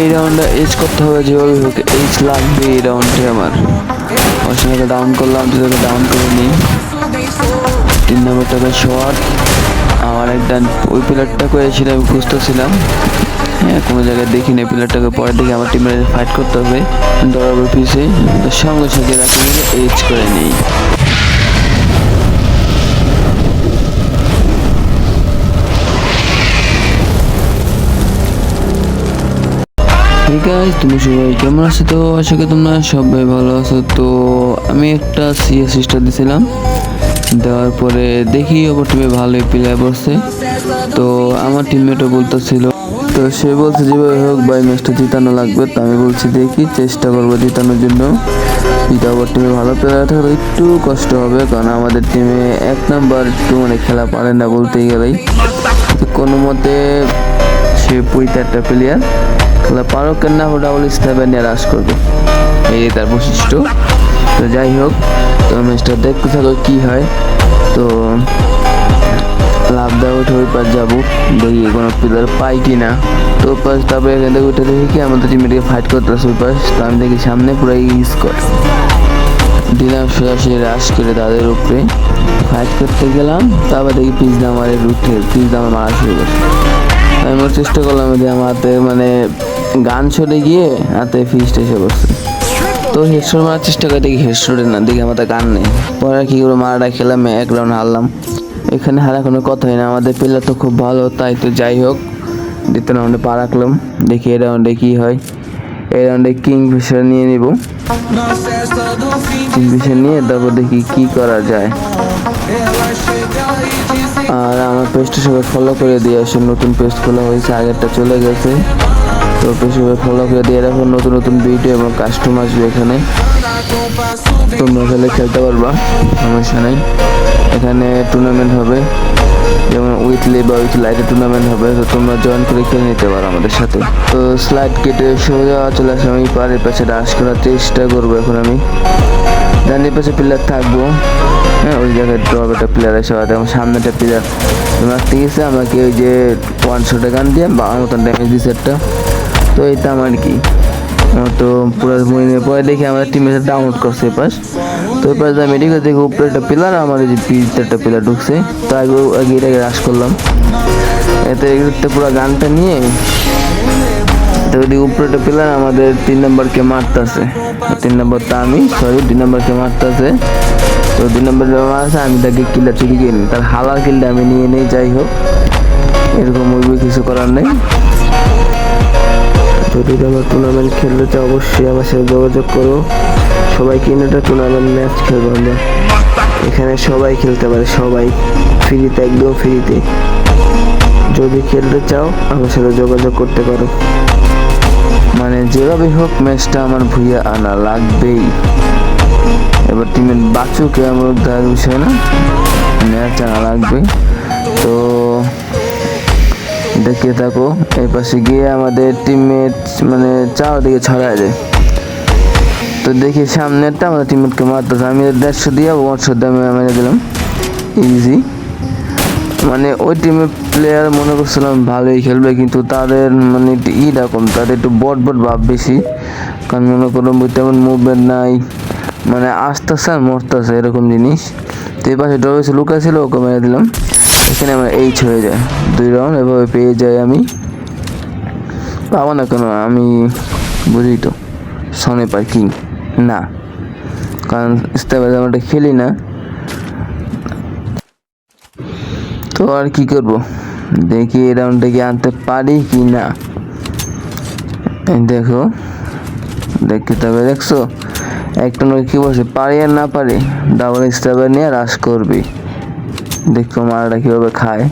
এই রাউন্ডে এজ করতে হবে যেভাবে হোক এইচ লাগবে এই রাউন্ডে আমার। অসংখ্য ডাউন করলাম দুটোকে ডাউন করে নিই। তিন নম্বরটাকে শর্ট আমার একটা ওই প্লেয়ারটা করেছিলাম আমি খুঁজতেছিলাম। হ্যাঁ কোনো জায়গায় দেখিনি প্লেয়ারটাকে পরে দেখে আমার টিমের ফাইট করতে হবে, দৌড়াবো পিছে। তো সঙ্গে সঙ্গে রাখি এইচ করে নিই। ঠিক আছে তুমি সবাই কেমন আছো? তো আশা করি তোমরা সবাই ভালো আছো। তো আমি একটা সিএস স্টার দিয়েছিলাম দেওয়ার পরে দেখি ওপর টিমে ভালোই প্লেয়ার পড়ছে তো আমার টিমমেটও বলতেছিল, তো সে বলছে, যেভাবে হোক বাই ম্যাচটা জিতানো লাগবে। তো আমি বলছি, দেখি, চেষ্টা করব জিতানোর জন্য। যদি ওপর টিমে ভালো প্লেয়ার থাকলে একটু কষ্ট হবে, কারণ আমাদের টিমে এক নাম্বার একটু মানে খেলা পারে না বলতেই গেলেই। কোনো মতে সে পুইতে একটা প্লেয়ার খেলা পারো কেন না ডাবল স্টাইবার নিয়ে রাশ করবে। এই তার বৈশিষ্ট্য। তো যাই হোক, তো ম্যাচটা দেখতে থাকো কি হয়। তো লাভ দেওয়া উঠে ওই পার যাব। দেখি কোনো প্লেয়ার পাই কি না তো ওই পাশ তারপরে এখান থেকে উঠে দেখি কি, আমাদের টিমেটিকে ফাইট করতে আসে ওই পাশ। তো আমি দেখি সামনে পুরো স্কোর দিলাম সোজাসুজি রাশ করে তাদের উপরে। ফাইট করতে গেলাম, তারপর দেখি পিস দামারে উঠে পিস দামা মারা শুরু করছে। আমি চেষ্টা করলাম যে আমার হাতে মানে গান সরে গিয়ে হাতে ফিস্ট এসে বসছে তো হেডশট মারার চেষ্টা করে দেখি হেডশটের না, দেখি আমাদের গান নেই। পরে কি করে মারাটা খেলাম, এক রাউন্ড হারলাম। এখানে হারা কোনো কথাই না, আমাদের প্লেয়ার তো খুব ভালো, তাই তো যাই হোক। দ্বিতীয় রাউন্ডে পা রাখলাম, দেখি এই রাউন্ডে কী হয়। এই রাউন্ডে কিং ফিশার নিয়ে নিব। কিং ফিশার নিয়ে তারপর দেখি কী করা যায়। আর আমার পেজটা সবাই ফলো করে দিয়ে আসে নতুন পেজ খোলা হয়েছে, আগেরটা চলে গেছে। তো পেজ ফলো করে দিয়ে রাখো। নতুন নতুন ভিডিও এবং কাস্টম আসবে এখানে। তোমরা খেলে খেলতে পারবা, সমস্যা নেই। এখানে টুর্নামেন্ট হবে, যেমন উইকলি বা উইথ লাইটে টুর্নামেন্ট হবে, তো তোমরা জয়েন করে খেলে নিতে পারো আমাদের সাথে। তো স্লাইড কেটে সোজা চলে আসে আমি, পাড়ের পাশে ডান্স করার চেষ্টা করব এখন আমি। ডানের পাশে প্লেয়ার থাকব। হ্যাঁ ওই জায়গায় ড্রপ একটা প্লেয়ার এসে হয়তো আমার সামনে একটা প্লেয়ার মারতে গেছে আমাকে ওই যে ওয়ান শটে গান দিয়ে বা মতন ড্যামেজ দিয়েছে একটা। তো এটা আমার কি? তো পুরো মরিনে পরে দেখি আমাদের টিমে ডাউনলোড করছে এই পাশ। তো এই পাশ আমি এদিকে দেখি উপরে একটা পিলার আমার যে পিছতে একটা পিলার ঢুকছে। তো আগে আগে এটাকে রাশ করলাম। এতে পুরো গানটা নিয়ে তো ওই উপরে একটা পিলার আমাদের তিন নম্বরকে মারতেছে। তিন নম্বরটা আমি সরি দুই নম্বরকে মারতেছে। তো দুই নম্বর আছে আমি তাকে কিলটা চুরি কিনে তার হালার কিলটা আমি নিয়ে নিই, যাই হোক। এরকম ওই কিছু করার নেই। যদি তোমরা টুর্নামেন্ট খেলতে চাও, অবশ্যই আমার সাথে যোগাযোগ করো। সবাই কিনে একটা টুর্নামেন্ট ম্যাচ খেলব আমরা। এখানে সবাই খেলতে পারে, সবাই। ফ্রিতে একদম ফ্রিতে যদি খেলতে চাও, আমার সাথে যোগাযোগ করতে পারো। মানে যেভাবে হোক ম্যাচটা আমার ভুইয়া আনা লাগবেই। এবার টিমের বাচুকে আমার দেওয়ার বিষয় না? ম্যাচ আনা লাগবে তো দেখতে থাকো। এই পাশে গিয়ে আমাদের টিমমেট মানে চারদিকে ছড়ায় যায় তো দেখি সামনেরটা আমাদের টিমমেটকে মারতেছে আমি দেড়শো দিয়ে ওয়ানশো দিয়ে মেরে দিলাম। ইজি মানে ওই টিমের প্লেয়ার মনে করছিলাম ভালোই খেলবে, কিন্তু তাদের মানে ই রকম তাদের একটু বট বট ভাব বেশি। কারণ মনে করো তেমন মুভমেন্ট নাই। মানে আসতেছে আর মরতেছে এরকম জিনিস। তো এই পাশে ড্রবেছে লুকা ছিল, ওকে মেরে দিলাম। এখানে আমার এইচ হয়ে যায়। দুই রাউন্ড এভাবে পেয়ে যাই আমি। পাবো না কেন? আমি বুঝি তো। সনে পাই কিং? না। কারণ স্টেবাজ আমরা খেলি না। তো আর কি করব? দেখি এই রাউন্ডে কি আনতে পারি কি না। দেখো। দেখতে তবে দেখছ। একটা নয় কি বসে পারি আর না পারি। ডাবল স্টাবার নিয়ে রাশ করবি। দেখো মারাটা কীভাবে খায়।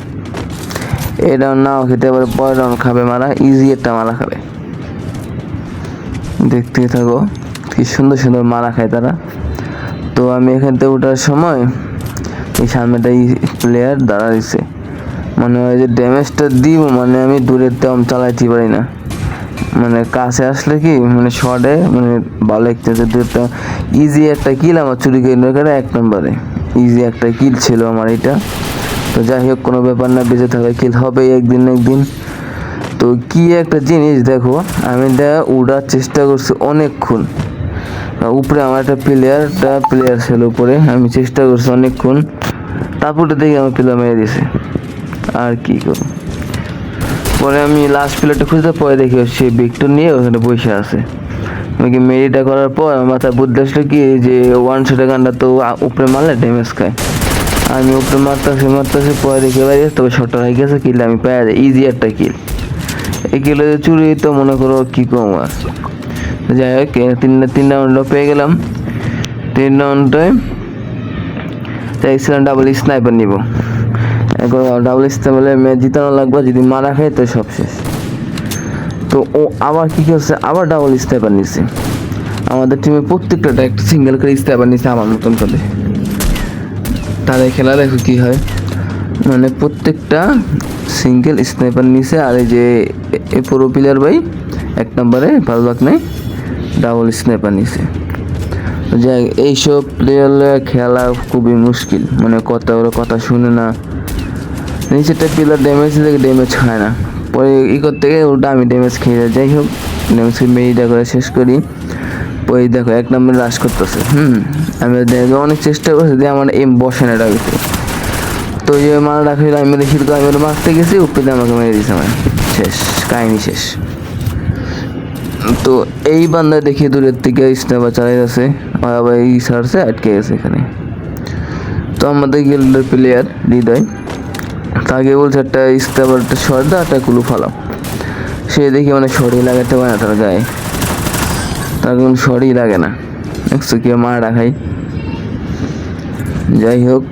এই রাউন্ড নাও খেতে পারে, পরের রাউন্ড খাবে মারা ইজি একটা মারা খাবে। দেখতে থাকো, কি সুন্দর সুন্দর মারা খায় তারা। তো আমি এখান থেকে ওঠার সময় এই সামনেটাই প্লেয়ার দাঁড়া দিছে মানে ওই যে ড্যামেজটা দিব মানে আমি দূরের তেমন চালাইতে পারি না। মানে কাছে আসলে কি মানে শর্টে মানে ভালো একটা ইজি একটা কিল আমার চুরি করে এক নম্বরে। ইজি একটা কিল ছিল আমার এটা। তো যাই হোক, কোনো ব্যাপার না, বেঁচে থাকা কিল হবে একদিন একদিন। তো কি একটা জিনিস দেখো, আমি এটা উড়ার চেষ্টা করছি অনেকক্ষণ। উপরে আমার একটা প্লেয়ারটা প্লেয়ার ছিল উপরে, আমি চেষ্টা করছি অনেকক্ষণ। তারপরে দেখি আমার প্লেয়ার মেরে দিয়েছে আর কি করব? পরে আমি লাস্ট প্লেয়ারটা খুঁজতে পরে দেখি সে বিকটা নিয়ে ওখানে বসে আছে। আমাকে মেরিটা করার পর মাথায় বুদ্ধি আসলো কি যে ওয়ান শটের গানটা তো উপরে মারলে ড্যামেজ খায়। আমি উপরে মারতেছি মারতেছি, পরে দেখে বাইরে তবে শটটা হয়ে গেছে কিল আমি পাই যাই ইজি একটা কিল এই কিলে চুরি তো মনে করো কী কম আর। যাই হোক তিন তিন রাউন্ডও পেয়ে গেলাম। তিন রাউন্ডে চাইছিলাম ডাবল স্নাইপার নিব। এখন ডাবল স্নাইপারে ম্যাচ জিতানো লাগবে, যদি মারা খায় তো সব শেষ। তো ও আবার কি করছে? আবার ডাবল স্নাইপার নিছে। আমাদের টিমে প্রত্যেকটা একটা সিঙ্গেল করে স্নাইপার নিছে আমার মতন করে। তাদের খেলা দেখো কি হয়। মানে প্রত্যেকটা সিঙ্গেল স্নাইপার নিছে আর এই যে এ- পুরো প্লেয়ার ভাই এক নম্বরে ভালো লাগ নাই ডাবল স্নাইপার নিছে। যাই, এইসব প্লেয়ার খেলা খুবই মুশকিল। মানে কথা ওরা কথা শুনে না। নিচেরটা প্লেয়ার ড্যামেজ দিলে ড্যামেজ খায় না। পরে ই করতে গিয়ে ওটা আমি ড্যামেজ খেয়ে যাই যাই হোক ড্যামেজ খেয়ে মেরিটা করে শেষ করি। পরে দেখো, এক নম্বরে রাশ করতেছে, হুম? আমি দেখো অনেক চেষ্টা করছি যে আমার এম বসে না ডাকিতে তো যে মারা রাখি আমি মেরে হিল আমি মেরে মারতে গেছি উপরে আমাকে মেরে দিয়েছে আমার। শেষ, কাহিনি শেষ। তো এই বান্দা দেখি দূরের থেকে স্নাইপার চালাই আছে আবার এই সারছে, আটকে গেছে এখানে। তো আমাদের গিল্ডের প্লেয়ার হৃদয়। তাকে বলছে একটা স্নাইপার একটা শর্ট দাও একটা কুলু ফালাও সে দেখি মানে শরই লাগাতে পারে তার গায়ে। তার কোনো শরই লাগে না। দেখছ কি মার রাখাই যাই হোক,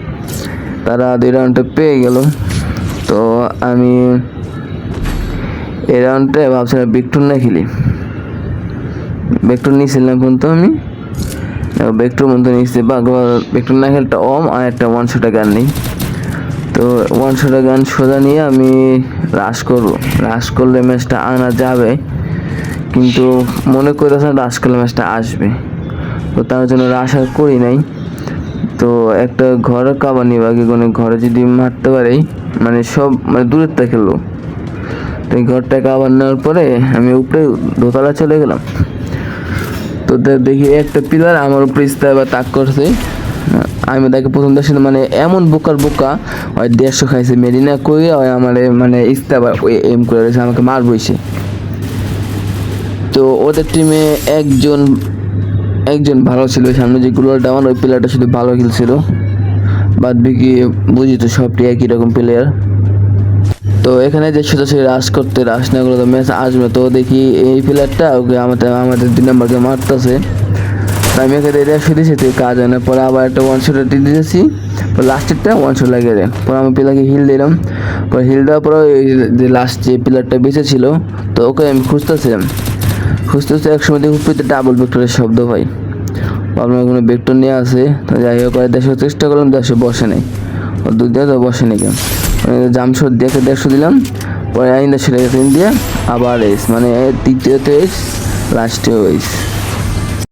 তারা দুই রাউন্ডটা পেয়ে গেল। তো আমি এই রাউন্ডটা ভাবছিলাম বিকটুন না খেলি। বেক্টর নিয়েছিলাম কিন্তু আমি। বেক্টর মধ্যে নিয়েছি বা বেক্টর না খেলটা অম, আর একটা ওয়ান শোটা গান নেই তো ওয়ান শোটা গান সোজা নিয়ে আমি রাশ করব। রাশ করলে ম্যাচটা আনা যাবে। কিন্তু মনে করতেছে রাশ করলে ম্যাচটা আসবে। তো তার জন্য রাশ আর করি নাই। তো একটা ঘরে কাবার নিব। আগে কোনো ঘরে যদি মারতে পারি মানে সব মানে দূরের থেকে খেলব তো এই ঘরটা কাবার নেওয়ার পরে আমি উপরে দোতলা চলে গেলাম। তো দেখি একটা পিলার আমার উপরে ইস্তাবা তাক করছে। আমি তাকে প্রথম দেখছি মানে এমন বোকার বোকা, ওই দেড়শো খাইছে মেরিনা কইয়া ওই আমার মানে ইস্তাবা এম করে রয়েছে, আমাকে মার বইছে। তো ওদের টিমে একজন একজন ভালো ছিল সামনে যে গুলোটা আমার ওই প্লেয়ারটা শুধু ভালো খেলছিল। বাদ বিকি বুঝি তো সবটি একই রকম প্লেয়ার তো এখানে যে ছোটো ছোটো রাশ করতে রাশ না করলে তো ম্যাচ আসবে, তো দেখি এই প্লেয়ারটা ওকে আমাদের আমাদের দুই নম্বরকে মারতেছে। আমি এখানে দেড়শো দিয়েছি, তুই কাজ হয় না। পরে আবার একটা ওয়ান শট দিয়ে দিয়েছি। পরে লাস্টেরটা ওয়ান শট লাগিয়ে দেয় পরে আমি প্লেয়ারকে হিল দিলাম। পরে হিল দেওয়ার পরে যে লাস্ট যে প্লেয়ারটা বেঁচে ছিল, তো ওকে আমি খুঁজতেছিলাম। খুঁজতেছি একসময় দেখি উপরে ডাবল ভেক্টরের শব্দ পাই ভাবলাম কোনো ভেক্টর নিয়ে আসে তো যাই হোক দেড়শো চেষ্টা করলাম দেড়শো বসে নেই। ও দুধ দিয়ে তো বসে নেই কেন জামশো দেখে দেড়শো দিলাম। পরে আইন দেড়শো দিয়ে আবার এস মানে তৃতীয়তে এস লাস্টেও এস